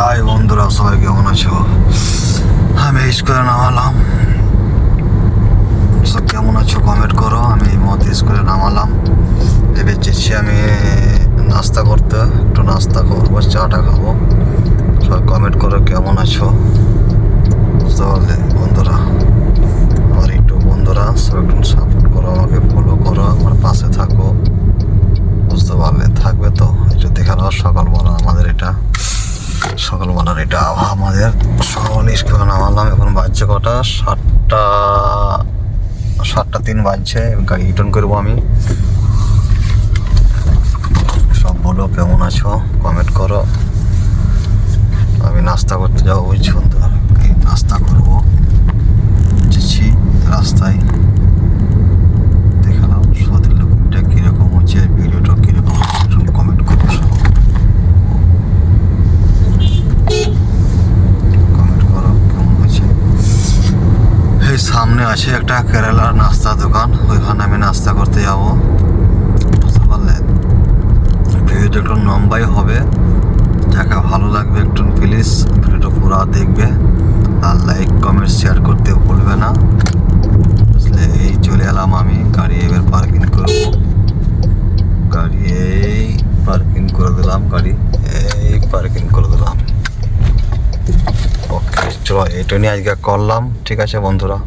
High বন্ধুরা, সবাই কেমন আছো? আমি স্কুলে নামালাম। সব কেমন আছো? কমেন্ট করো, আমি এই স্কুলে নামালাম। এবার যেছি আমি নাস্তা করতে, একটু নাস্তা করব চাটা খাব। সব কমেন্ট করো, কেমন আছো? বুঝতে পারলে, বন্ধুরা। আমার একটু বন্ধুরা সব একটু সাপোর্ট করো, আমাকে ফলো করো, আমার পাশে থাকো। বুঝতে পারলে, থাকবে তো। একটু দেখে নাও, সকালবেলা আমাদের এটা। সকালবেলার এটা আমাদের। সকাল স্কুলে নামালাম, এখন বাজছে কটা? সাতটা সাতটা তিন বাজছে গাড়ি রিটার্ন করব আমি। সব বলো, কেমন আছো? কমেন্ট করো। আমি নাস্তা করতে যাব এই নাস্তা করব। রাস্তায় দেখালাম সদের লোকটা কীরকম হচ্ছে ভিডিওটা কীরকম হচ্ছে কমেন্ট করব সব কমেন্ট করো কেমন হয়েছে এই সামনে আছে একটা কেরালার নাস্তা দোকান, ওইখানে আমি নাস্তা করতে যাব। বুঝতে পারলে ভিডিওটা একটু লম্বাই হবে। যাকে ভালো লাগবে একটু প্লিজ ভিডিওটা পুরো দেখবে। আর লাইক কমেন্ট শেয়ার করতে ভুলবে না। বুঝলে? এই চলে এলাম আমি, গাড়ি এবার পার্কিং করব। গাড়ি এই পার্কিং করে দিলাম, গাড়ি এই পার্কিং করে দিলাম। ওকে চলো এইটা নিয়ে আজকে করলাম। ঠিক আছে, বন্ধুরা।